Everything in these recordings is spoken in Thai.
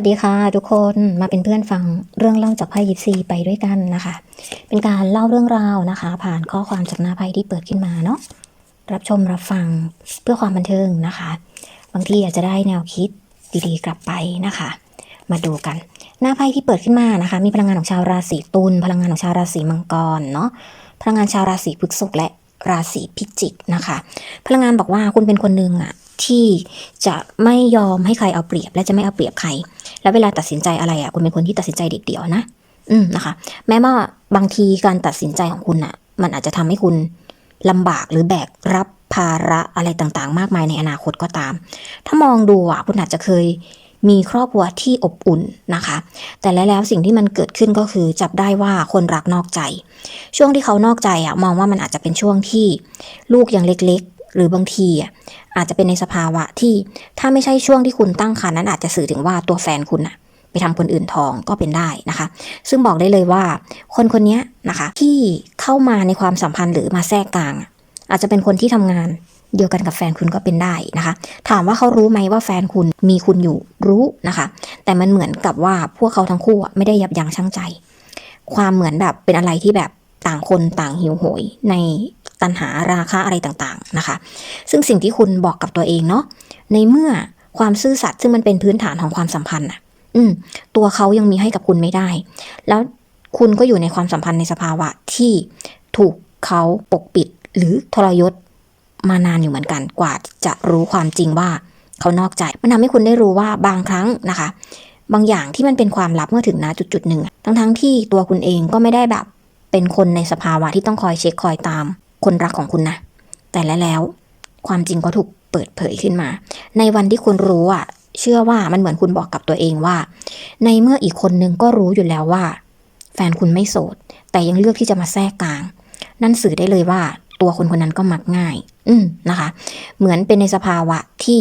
สวัสดีค่ะทุกคนมาเป็นเพื่อนฟังเรื่องเล่าจากไพ่ยิปซีไปด้วยกันนะคะ เป็นการเล่าเรื่องราวนะคะ ผ่านข้อความจากหน้าไพ่ที่เปิดขึ้นมาเนาะรับชมรับฟังเพื่อความบันเทิงนะคะ บางทีอาจจะได้แนวคิดดีๆ กลับไปนะคะ มาดูกัน หน้าไพ่ที่เปิดขึ้นมานะคะ มีพลังงานของชาวราศีตุลพลังงานของชาวราศีมังกรเนาะพลังงานชาวราศีพฤษภและราศีพิจิกนะคะ พลังงานบอกว่าคุณเป็นคนหนึ่งอะ ที่จะไม่ยอมให้ใครเอาเปรียบ และจะไม่เอาเปรียบใคร แล้วเวลาตัดสินใจอะไรอะคุณเป็นคนที่ตัดสินใจเด็ดเดี่ยวนะ อืมนะคะ แม้ว่าบางทีการตัดสินใจของคุณอะ มันอาจจะทำให้คุณลำบากหรือแบกรับภาระอะไรต่างๆ มากมายในอนาคตก็ตาม ถ้ามองดูอะคุณอาจจะเคยมีครอบครัวที่อบอุ่นนะคะ แต่แล้วสิ่งที่มันเกิดขึ้นก็คือจับได้ว่าคนรักนอกใจ ช่วงที่เขานอกใจอะมองว่ามันอาจจะเป็นช่วงที่ลูกยังเล็ก หรือบางทีอะอาจจะเป็นในสภาวะที่ถ้าไม่ใช่ช่วงที่คุณตั้งครรภ์นั้นอาจจะสื่อถึงว่าตัวแฟนคุณอะไปทำคนอื่นทองก็เป็นได้นะคะ ซึ่งบอกได้เลยว่า คนคนนี้นะคะ ที่เข้ามาในความสัมพันธ์หรือมาแทรกกลาง อาจจะเป็นคนที่ทำงานเดียวกันกับแฟนคุณก็เป็นได้นะคะ ถามว่าเขารู้ไหมว่าแฟนคุณมีคุณอยู่รู้นะคะ แต่มันเหมือนกับว่าพวกเขาทั้งคู่ไม่ได้ยับยั้งชั่งใจ ความเหมือนแบบเป็นอะไรที่แบบต่างคนต่างหิวโหยใน ตัณหาราคะอะไรต่างๆนะคะ ซึ่งสิ่งที่คุณบอกกับตัวเองเนาะในเมื่อความซื่อสัตย์ซึ่งมันเป็นพื้นฐานของความสัมพันธ์อะ อืม ตัวเขายังมีให้กับคุณไม่ได้ แล้วคุณก็อยู่ในความสัมพันธ์ในสภาวะที่ถูกเขาปกปิดหรือทรยศมานานอยู่เหมือนกันกว่าจะรู้ความจริงว่าเขานอกใจ มันทำให้คุณได้รู้ว่าบางครั้งนะคะ บางอย่างที่มันเป็นความลับเมื่อถึงนะจุดจุดๆหนึ่งทั้งๆที่ตัวคุณเองก็ไม่ได้แบบ เป็นคนในสภาวะที่ต้องคอยเช็คคอยตาม คนรักของคุณนะ แต่แล้วแล้ว ความจริงก็ถูกเปิดเผยขึ้นมา ในวันที่คุณรู้อะ เชื่อว่ามันเหมือนคุณบอกกับตัวเองว่า ในเมื่ออีกคนนึงก็รู้อยู่แล้วว่า แฟนคุณไม่โสด แต่ยังเลือกที่จะมาแทรกกลาง นั่นสื่อได้เลยว่าตัวคนคนนั้นก็มักง่าย อืมนะคะ เหมือนเป็นในสภาวะที่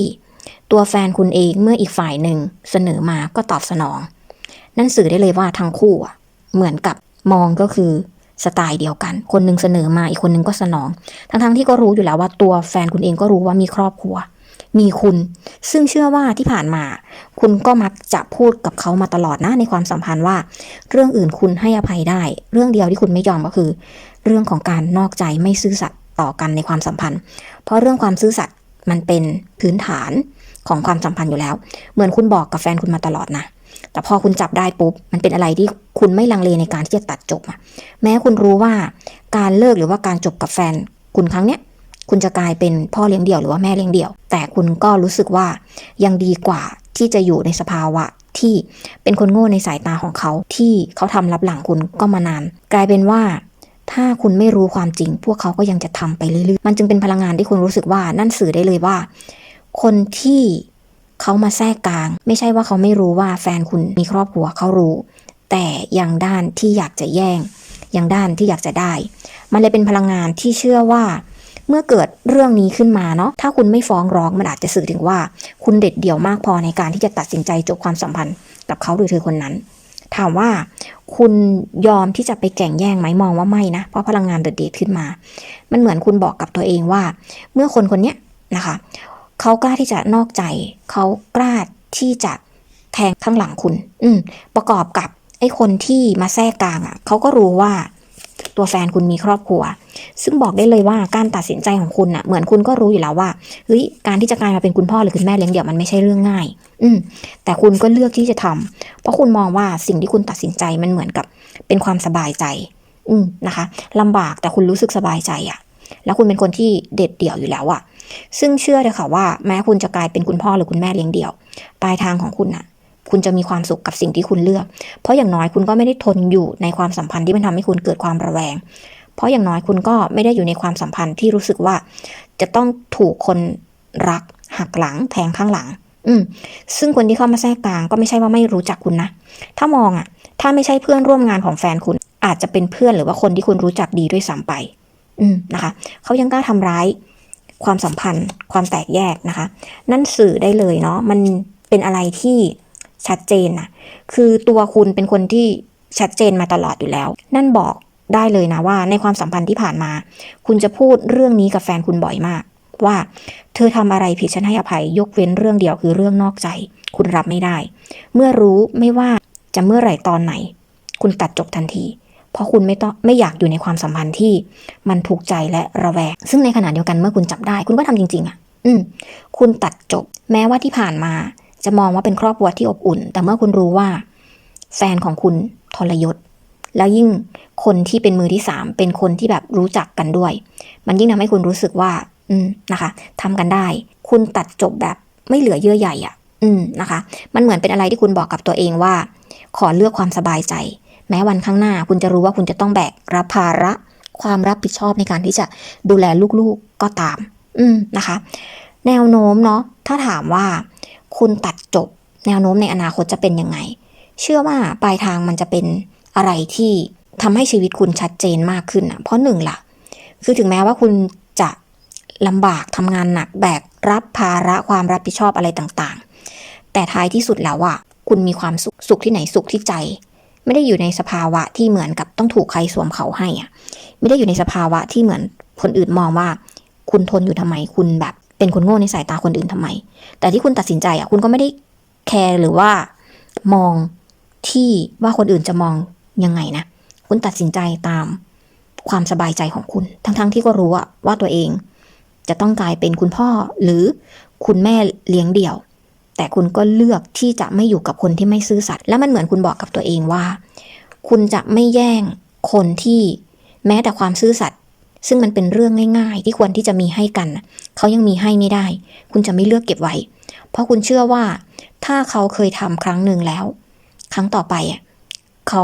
ตัวแฟนคุณเองเมื่ออีกฝ่ายหนึ่งเสนอมาก็ตอบสนอง นั่นสื่อได้เลยว่าทั้งคู่อะเหมือนกับมองก็คือ สไตล์เดียวกัน คนหนึงเสนอมาอีกคนหนึงก็สนอง ทั้งๆที่ก็รู้อยู่แล้วว่าตัวแฟนคุณเองก็รู้ว่ามีครอบครัว มีคุณ ซึ่งเชื่อว่าที่ผ่านมา คุณก็มักจะพูดกับเขามาตลอดนะในความสัมพันธ์ว่า เรื่องอื่นคุณให้อภัยได้ เรื่องเดียวที่คุณไม่ยอมก็คือ เรื่องของการนอกใจไม่ซื่อสัตย์ต่อกันในความสัมพันธ์ เพราะเรื่องความซื่อสัตย์มันเป็นพื้นฐานของความสัมพันธ์อยู่แล้ว เหมือนคุณบอกกับแฟนคุณมาตลอดนะ แต่พอคุณจับได้ปุ๊บ มันเป็นอะไรที่คุณไม่ลังเลในการที่จะตัดจบอะแม้คุณรู้ว่าการเลิกหรือว่าการจบกับแฟน คุณครั้งเนี้ยคุณจะกลายเป็นพ่อเลี้ยงเดี่ยวหรือว่าแม่เลี้ยงเดี่ยว แต่คุณก็รู้สึกว่ายังดีกว่าที่จะอยู่ในสภาวะที่เป็นคนโง่ในสายตาของเขาที่เขาทำรับหลังคุณก็มานาน กลายเป็นว่าถ้าคุณไม่รู้ความจริง พวกเขาก็ยังจะทำไปเรื่อยๆ มันจึงเป็นพลังงานที่คุณรู้สึกว่านั่นสื่อได้เลยว่า คนที่ เขามาแทรกกลาง ไม่ใช่ว่าเขาไม่รู้ว่าแฟนคุณมีครอบครัวเขารู้ แต่ยังด้านที่อยากจะแย่ง ยังด้านที่อยากจะได้ มันเลยเป็นพลังงานที่เชื่อว่า เมื่อเกิดเรื่องนี้ขึ้นมาเนาะถ้าคุณไม่ฟ้องร้องมันอาจจะสื่อถึงว่า คุณเด็ดเดี่ยวมากพอในการที่จะตัดสินใจจบความสัมพันธ์กับเขาหรือเธอคนนั้น ถามว่าคุณยอมที่จะไปแก่งแย่งไหมมองว่าไม่นะ เพราะพลังงานเด็ดเดดขึ้นมา มันเหมือนคุณบอกกับตัวเองว่า เมื่อคนคนนี้นะคะ เขากล้าที่จะนอกใจ เขากล้าที่จะแทงข้างหลังคุณ อืมประกอบกับไอ้คนที่มาแทรกกลางอะเขาก็รู้ว่าตัวแฟนคุณมีครอบครัว ซึ่งบอกได้เลยว่าการตัดสินใจของคุณน่ะ เหมือนคุณก็รู้อยู่แล้วว่าเฮ้ยการที่จะกลายมาเป็นคุณพ่อหรือคุณแม่เลี้ยงเดี่ยวมันไม่ใช่เรื่องง่าย อืมแต่คุณก็เลือกที่จะทำเพราะคุณมองว่าสิ่งที่คุณตัดสินใจมันเหมือนกับเป็นความสบายใจ อืมนะคะลำบากแต่คุณรู้สึกสบายใจอะแล้วคุณเป็นคนที่เด็ดเดี่ยวอยู่แล้วอะ ซึ่งเชื่อเลยค่ะว่าแม้คุณจะกลายเป็นคุณพ่อหรือคุณแม่เลี้ยงเดี่ยว ปลายทางของคุณน่ะ คุณจะมีความสุขกับสิ่งที่คุณเลือก เพราะอย่างน้อยคุณก็ไม่ได้ทนอยู่ในความสัมพันธ์ที่มันทำให้คุณเกิดความระแวง เพราะอย่างน้อยคุณก็ไม่ได้อยู่ในความสัมพันธ์ที่รู้สึกว่า จะต้องถูกคนรักหักหลังแทงข้างหลัง อืม ซึ่งคนที่เข้ามาแทรกกลางก็ไม่ใช่ว่าไม่รู้จักคุณนะ ถ้ามองอะ ถ้าไม่ใช่เพื่อนร่วมงานของแฟนคุณ อาจจะเป็นเพื่อนหรือว่าคนที่คุณรู้จักดีด้วยซ้ำไป อืมนะคะ เขายังกล้าทำร้าย ความสัมพันธ์ ความแตกแยกนะคะ นั่นสื่อได้เลยเนาะมันเป็นอะไรที่ชัดเจนนะคือตัวคุณเป็นคนที่ชัดเจนมาตลอดอยู่แล้ว นั่นบอกได้เลยนะว่าในความสัมพันธ์ที่ผ่านมา คุณจะพูดเรื่องนี้กับแฟนคุณบ่อยมาก ว่าเธอทำอะไรผิดฉันให้อภัย ยกเว้นเรื่องเดียวคือเรื่องนอกใจ คุณรับไม่ได้ เมื่อรู้ไม่ว่าจะเมื่อไหร่ตอนไหน คุณตัดจบทันที เพราะคุณไม่ต้องไม่อยากอยู่ในความสัมพันธ์ที่มันถูกใจและระแวง ซึ่งในขณะเดียวกันเมื่อคุณจับได้ คุณก็ทำจริง ๆอะ อืม คุณตัดจบ แม้ว่าที่ผ่านมา จะมองว่าเป็นครอบครัวที่อบอุ่น แต่เมื่อคุณรู้ว่า แฟนของคุณทรยศ แล้วยิ่งคนที่เป็นมือที่สามเป็นคนที่แบบรู้จักกันด้วย มันยิ่งทำให้คุณรู้สึกว่า อืมนะคะทำกันได้ คุณตัดจบแบบไม่เหลือเยื่อใยอะ อืมนะคะ มันเหมือนเป็นอะไรที่คุณบอกกับตัวเองว่า ขอเลือกความสบายใจ แม้วันข้างหน้าคุณจะรู้ว่าคุณจะต้องแบกรับภาระความรับผิดชอบในการที่จะดูแลลูกๆก็ตาม อืมนะคะ แนวโน้มเนาะถ้าถามว่าคุณตัดจบ แนวโน้มในอนาคตจะเป็นยังไง เชื่อว่าปลายทางมันจะเป็นอะไรที่ทำให้ชีวิตคุณชัดเจนมากขึ้นอะเพราะหนึ่งล่ะ คือถึงแม้ว่าคุณจะลำบากทำงานหนักแบกรับภาระความรับผิดชอบอะไรต่างๆ แต่ท้ายที่สุดแล้วอะคุณมีความสุขสุขที่ไหนสุขที่ใจ ไม่ได้อยู่ในสภาวะที่เหมือนกับต้องถูกใครสวมเขาให้อะ ไม่ได้อยู่ในสภาวะที่เหมือนคนอื่นมองว่า คุณทนอยู่ทำไมคุณแบบ เป็นคนโง่ในสายตาคนอื่นทำไม แต่ที่คุณตัดสินใจอะคุณก็ไม่ได้แคร์หรือว่ามองที่ว่าคนอื่นจะมองยังไงนะ คุณตัดสินใจตามความสบายใจของคุณ ทั้งๆที่ก็รู้ว่าตัวเอง จะต้องกลายเป็นคุณพ่อหรือคุณแม่เลี้ยงเดี่ยว แต่คุณก็เลือกที่จะไม่อยู่กับคนที่ไม่ซื่อสัตย์และมันเหมือนคุณบอกกับตัวเองว่า คุณจะไม่แย่งคนที่แม้แต่ความซื่อสัตย์ซึ่งมันเป็นเรื่องง่าย ๆ ที่ควรที่จะมีให้กัน เขายังมีให้ไม่ได้ คุณจะไม่เลือกเก็บไว้ เพราะคุณเชื่อว่า ถ้าเขาเคยทำครั้งหนึ่งแล้ว ครั้งต่อไปอะเขา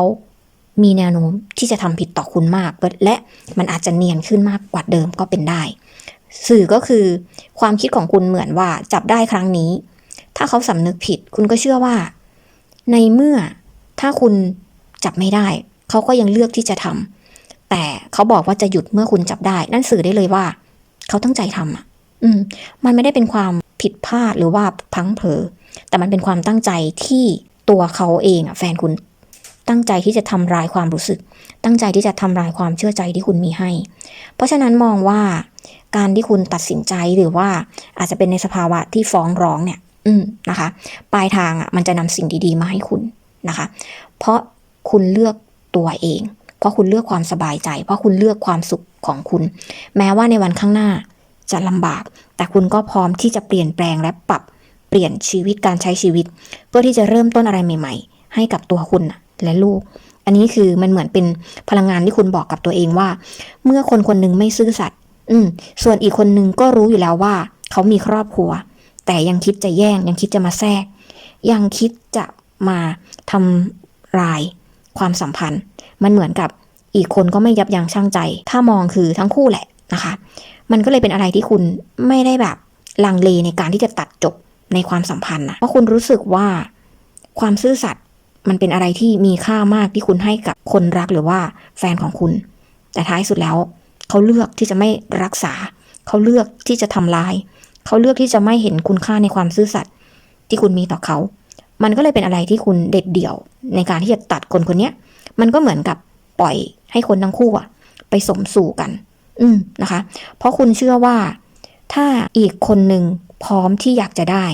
มีแนวโน้มที่จะทำผิดต่อคุณมาก และมันอาจจะเนียนขึ้นมากกว่าเดิมก็เป็นได้ สื่อก็คือความคิดของคุณเหมือนว่าจับได้ครั้งนี้ ถ้าเขาสำนึกผิด คุณก็เชื่อว่า ในเมื่อถ้าคุณจับไม่ได้ เขาก็ยังเลือกที่จะทำแต่เขาบอกว่าจะหยุดเมื่อคุณจับได้ นั่นสื่อได้เลยว่า เขาตั้งใจทำอะ อืม มันไม่ได้เป็นความผิดพลาดหรือว่าพังเผลอแต่มันเป็นความตั้งใจที่ตัวเขาเองอะแฟนคุณ ตั้งใจที่จะทำลายความรู้สึก ตั้งใจที่จะทำลายความเชื่อใจที่คุณมีให้ เพราะฉะนั้นมองว่าการที่คุณตัดสินใจหรือว่าอาจจะเป็นในสภาวะที่ฟ้องร้องเนี่ย อืมนะคะ ปลายทางอะมันจะนำสิ่งดีๆ มาให้คุณนะคะ เพราะคุณเลือกตัวเอง เพราะคุณเลือกความสบายใจ เพราะคุณเลือกความสุขของคุณ แม้ว่าในวันข้างหน้าจะลำบาก แต่คุณก็พร้อมที่จะเปลี่ยนแปลงและปรับเปลี่ยนชีวิตการใช้ชีวิต เพื่อที่จะเริ่มต้นอะไรใหม่ ๆ ให้กับตัวคุณและลูก อันนี้คือมันเหมือนเป็นพลังงานที่คุณบอกกับตัวเองว่า เมื่อคนคนหนึ่งไม่ซื่อสัตย์อืม ส่วนอีกคนหนึ่งก็รู้อยู่แล้วว่า เขามีครอบครัว แต่ยังคิดจะแย่ง ยังคิดจะมาแทรก ยังคิดจะมาทำลายความสัมพันธ์ มันเหมือนกับอีกคนก็ไม่ยับยั้งชั่งใจ ถ้ามองคือทั้งคู่แหละนะคะ มันก็เลยเป็นอะไรที่คุณไม่ได้แบบลังเลในการที่จะตัดจบในความสัมพันธ์นะเพราะคุณรู้สึกว่าความซื่อสัตย์มันเป็นอะไรที่มีค่ามากที่คุณให้กับคนรักหรือว่าแฟนของคุณ แต่ท้ายสุดแล้ว เขาเลือกที่จะไม่รักษา เขาเลือกที่จะทำลาย เขาเลือกที่จะไม่เห็นคุณค่าในความซื่อสัตย์ที่คุณมีต่อเขา มันก็เลยเป็นอะไรที่คุณเด็ดเดี่ยว ในการที่จะตัดคนคนนี้มันก็เหมือนกับปล่อยให้คนทั้งคู่อะไปสมสู่กัน อืมนะคะ เพราะคุณเชื่อว่า ถ้าอีกคนหนึ่งพร้อมที่อยากจะได้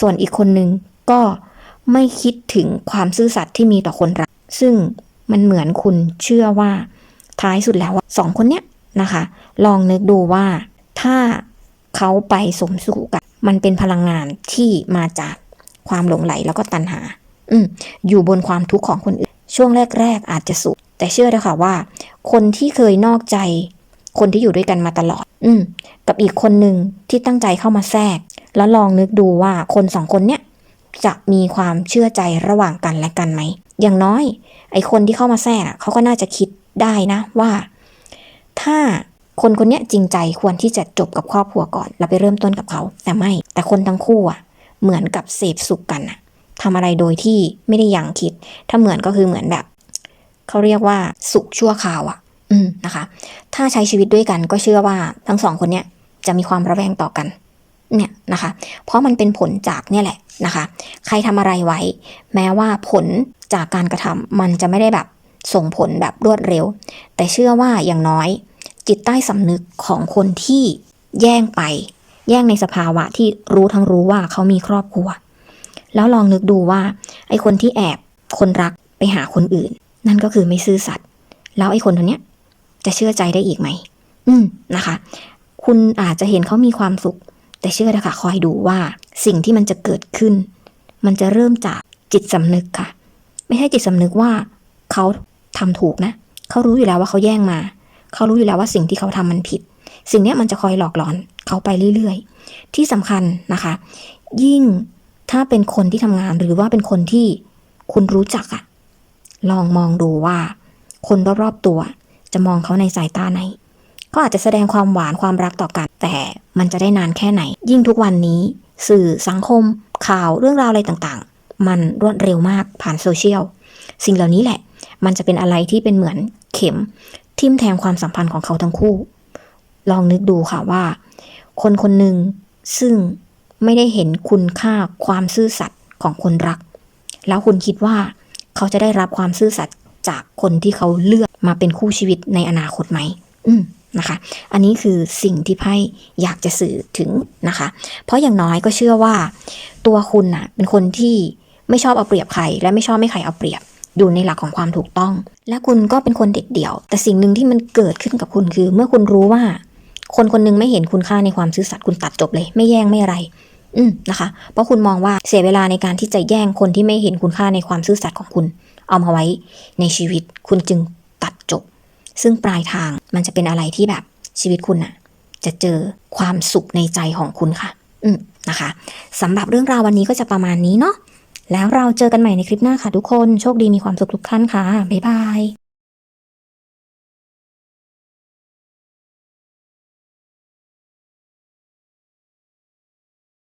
ส่วนอีกคนหนึ่งก็ไม่คิดถึงความซื่อสัตย์ที่มีต่อคนรัก ซึ่งมันเหมือนคุณเชื่อว่าท้ายสุดแล้วสองคนเนี้ยนะคะ ลองนึกดูว่าถ้า เขาไปสมสู่กันมันเป็นพลังงานที่มาจากความหลงไหลแล้วก็ตัณหา อืมอยู่บนความทุกข์ของคนอื่น ช่วงแรก ๆ อาจจะสุขแต่เชื่อเถอะค่ะว่า คนที่เคยนอกใจ คนที่อยู่ด้วยกันมาตลอด อืมกับอีกคนหนึ่งที่ตั้งใจเข้ามาแทรก แล้วลองนึกดูว่าคนสองคนเนี้ยจะมีความเชื่อใจระหว่างกันและกันไหม อย่างน้อย ไอคนที่เข้ามาแทรกเขาก็น่าจะคิดได้นะว่า ถ้า คนคนนี้จริงใจควรที่จะจบกับครอบครัวก่อน แล้วไปเริ่มต้นกับเขา แต่ไม่ แต่คนทั้งคู่อะ เหมือนกับเสพสุขกันอะทำอะไรโดยที่ไม่ได้ยังคิด ถ้าเหมือนก็คือเหมือนแบบเขาเรียกว่าสุขชั่วคราวอะอืมนะคะ ถ้าใช้ชีวิตด้วยกันก็เชื่อว่าทั้งสองคนเนี้ยจะมีความระแวงต่อกัน เนี่ยนะคะ เพราะมันเป็นผลจากเนี่ยแหละนะคะ ใครทำอะไรไว้ แม้ว่าผลจากการกระทำมันจะไม่ได้แบบส่งผลแบบรวดเร็ว แต่เชื่อว่าอย่างน้อย จิตใต้สำนึกของคนที่แย่งไป แย่งในสภาวะที่รู้ทั้งรู้ว่าเขามีครอบครัว แล้วลองนึกดูว่า ไอ้คนที่แอบคนรักไปหาคนอื่น นั่นก็คือไม่ซื่อสัตย์แล้วไอ้คนคนเนี้ยจะเชื่อใจได้อีกไหม อืมนะคะ คุณอาจจะเห็นเขามีความสุข แต่เชื่อนะค่ะคอยดูว่า สิ่งที่มันจะเกิดขึ้น มันจะเริ่มจากจิตสำนึกค่ะ ไม่ใช่จิตสำนึกว่าเขาทำถูกนะ เขารู้อยู่แล้วว่าเขาแย่งมา เขารู้อยู่แล้วว่าสิ่งที่เขาทำมันผิด สิ่งนี้มันจะคอยหลอกหลอนเขาไปเรื่อยๆ ที่สำคัญนะคะ ยิ่งถ้าเป็นคนที่ทำงานหรือว่าเป็นคนที่คุณรู้จักอะลองมองดูว่า คนรอบๆตัว จะมองเขาในสายตาไหนก็อาจจะแสดงความหวานความรักต่อกัน แต่มันจะได้นานแค่ไหน ยิ่งทุกวันนี้ สื่อสังคม ข่าวเรื่องราวอะไรต่างๆ มันรวดเร็วมากผ่านโซเชียล สิ่งเหล่านี้แหละ มันจะเป็นอะไรที่เป็นเหมือนเข็ม ทิมแทงความสัมพันธ์ของเขาทั้งคู่ ลองนึกดูค่ะว่า คนคนหนึ่งซึ่งไม่ได้เห็นคุณค่าความซื่อสัตย์ของคนรัก แล้วคุณคิดว่าเขาจะได้รับความซื่อสัตย์จากคนที่เขาเลือกมาเป็นคู่ชีวิตในอนาคตไหม อืมนะคะ อันนี้คือสิ่งที่ไพ่อยากจะสื่อถึงนะคะ เพราะอย่างน้อยก็เชื่อว่า ตัวคุณน่ะเป็นคนที่ไม่ชอบเอาเปรียบใคร และไม่ชอบไม่ใครเอาเปรียบ อยู่ในหลักของความถูกต้อง และคุณก็เป็นคนเด็ดเดี่ยว แต่สิ่งหนึ่งที่มันเกิดขึ้นกับคุณคือ เมื่อคุณรู้ว่า คนคนหนึงไม่เห็นคุณค่าในความซื่อสัตย์คุณตัดจบเลย ไม่แย่งไม่อะไร อืมนะคะ เพราะคุณมองว่าเสียเวลาในการที่จะแย่งคนที่ไม่เห็นคุณค่าในความซื่อสัตย์ของคุณ เอามาไว้ในชีวิต คุณจึงตัดจบ ซึ่งปลายทางมันจะเป็นอะไรที่แบบชีวิตคุณน่ะจะเจอความสุขในใจของคุณค่ะ อืมนะคะสำหรับเรื่องราววันนี้ก็จะประมาณนี้เนาะ แล้วเราเจอกันใหม่ในคลิปหน้าค่ะทุกคน โชคดีมีความสุขทุกท่านค่ะ บ๊ายบาย